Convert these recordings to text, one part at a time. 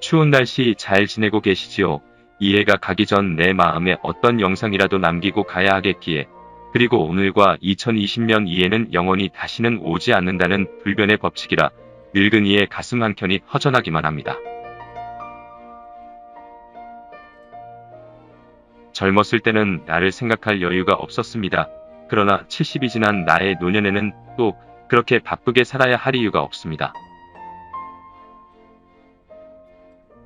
추운 날씨 잘 지내고 계시지요? 이해가 가기 전 내 마음에 어떤 영상이라도 남기고 가야 하겠기에 그리고 오늘과 2020년 이해는 영원히 다시는 오지 않는다는 불변의 법칙이라 늙은이의 가슴 한켠이 허전하기만 합니다. 젊었을 때는 나를 생각할 여유가 없었습니다. 그러나 70이 지난 나의 노년에는 또 그렇게 바쁘게 살아야 할 이유가 없습니다.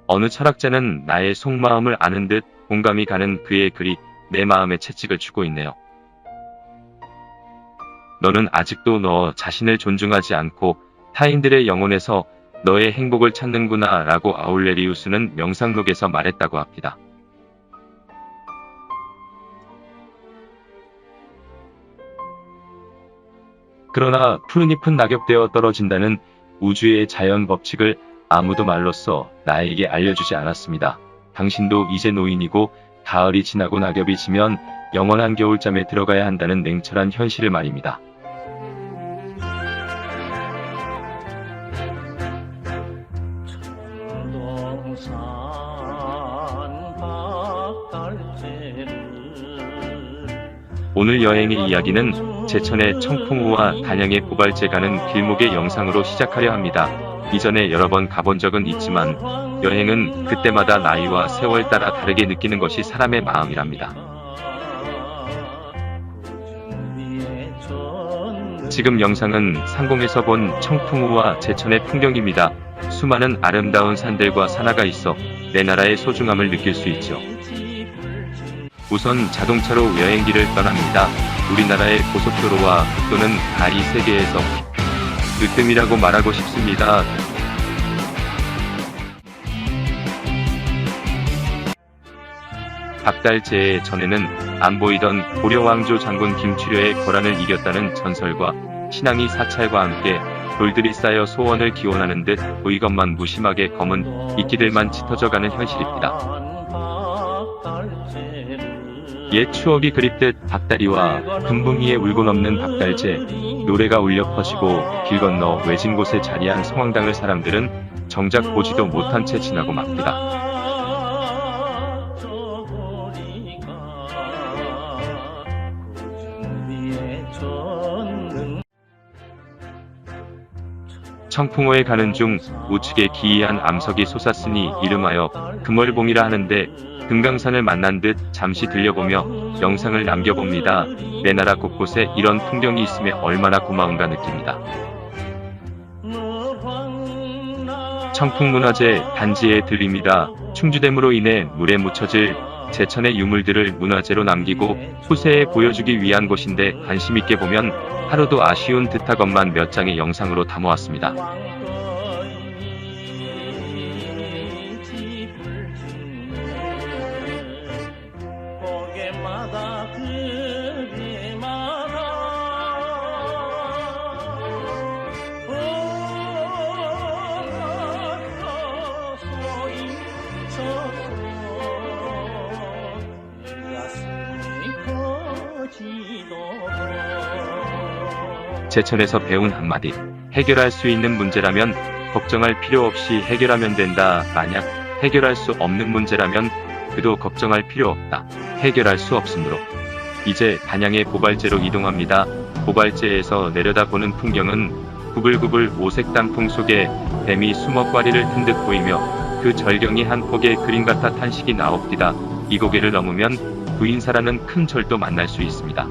어느 철학자는 나의 속마음을 아는 듯 공감이 가는 그의 글이 내 마음에 채찍을 주고 있네요. 너는 아직도 너 자신을 존중하지 않고 타인들의 영혼에서 너의 행복을 찾는구나 라고 아울레리우스는 명상록에서 말했다고 합니다. 그러나 푸른 잎은 낙엽되어 떨어진다는 우주의 자연 법칙을 아무도 말로써 나에게 알려주지 않았습니다. 당신도 이제 노인이고 가을이 지나고 낙엽이 지면 영원한 겨울잠에 들어가야 한다는 냉철한 현실을 말입니다. 오늘 여행의 이야기는 제천의 청풍우와 단양의 고발제 가는 길목의 영상으로 시작하려 합니다. 이전에 여러 번 가본 적은 있지만 여행은 그때마다 나이와 세월 따라 다르게 느끼는 것이 사람의 마음이랍니다. 지금 영상은 상공에서 본 청풍우와 제천의 풍경입니다. 수많은 아름다운 산들과 산하가 있어 내 나라의 소중함을 느낄 수 있죠. 우선 자동차로 여행기를 떠납니다. 우리나라의 고속도로와 국도는 다 이 세계에서 으뜸이라고 말하고 싶습니다. 박달제의 전에는 안 보이던 고려왕조 장군 김추려의 거란을 이겼다는 전설과 신앙이 사찰과 함께 돌들이 쌓여 소원을 기원하는 듯 보이건만 무심하게 검은 이끼들만 짙어져가는 현실입니다. 옛 추억이 그립듯 박다리와 금붕이에 울고 넘는 박달제 노래가 울려 퍼지고 길 건너 외진 곳에 자리한 성황당을 사람들은 정작 보지도 못한 채 지나고 맙니다. 청풍호에 가는 중 우측에 기이한 암석이 솟았으니 이름하여 금월봉이라 하는데 금강산을 만난 듯 잠시 들려보며 영상을 남겨봅니다. 내 나라 곳곳에 이런 풍경이 있음에 얼마나 고마운가 느낍니다. 청풍문화재 단지에 들립니다. 충주댐으로 인해 물에 묻혀질 제천의 유물들을 문화재로 남기고 후세에 보여주기 위한 곳인데 관심 있게 보면 하루도 아쉬운 듯하건만 몇 장의 영상으로 담아왔습니다. 제천에서 배운 한마디. 해결할 수 있는 문제라면 걱정할 필요 없이 해결하면 된다. 만약 해결할 수 없는 문제라면 그도 걱정할 필요 없다. 해결할 수 없으므로. 이제 단양의 고발제로 이동합니다. 고발제에서 내려다보는 풍경은 구불구불 오색 단풍 속에 뱀이 숨어 꽈리를 튼 듯 보이며 그 절경이 한 폭의 그림 같아 탄식이 나옵디다. 이 고개를 넘으면 구인사라는 큰 절도 만날 수 있습니다.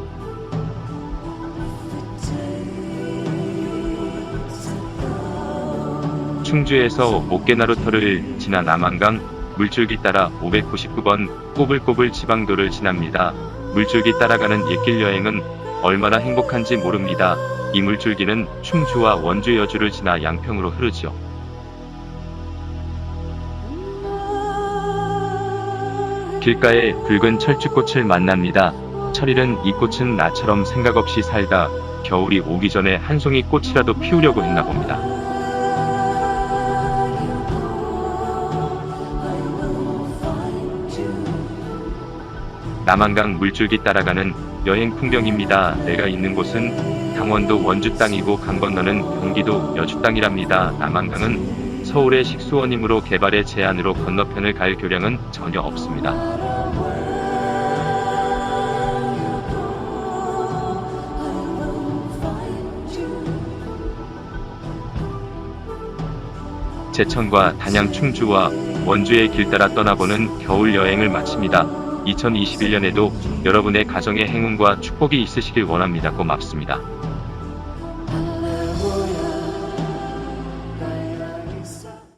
충주에서 목계나루터를 지나 남한강 물줄기 따라 599번 꼬불꼬불 지방도를 지납니다. 물줄기 따라가는 옛길 여행은 얼마나 행복한지 모릅니다. 이 물줄기는 충주와 원주 여주를 지나 양평으로 흐르죠. 길가에 붉은 철쭉꽃을 만납니다. 철일은 이 꽃은 나처럼 생각 없이 살다 겨울이 오기 전에 한 송이 꽃이라도 피우려고 했나 봅니다. 남한강 물줄기 따라가는 여행 풍경입니다. 내가 있는 곳은 강원도 원주 땅이고 강 건너는 경기도 여주 땅이랍니다. 남한강은 서울의 식수원이므로 개발의 제한으로 건너편을 갈 교량은 전혀 없습니다. 제천과 단양 충주와 원주의 길 따라 떠나보는 겨울 여행을 마칩니다. 2021년에도 여러분의 가정의 행운과 축복이 있으시길 원합니다. 고맙습니다.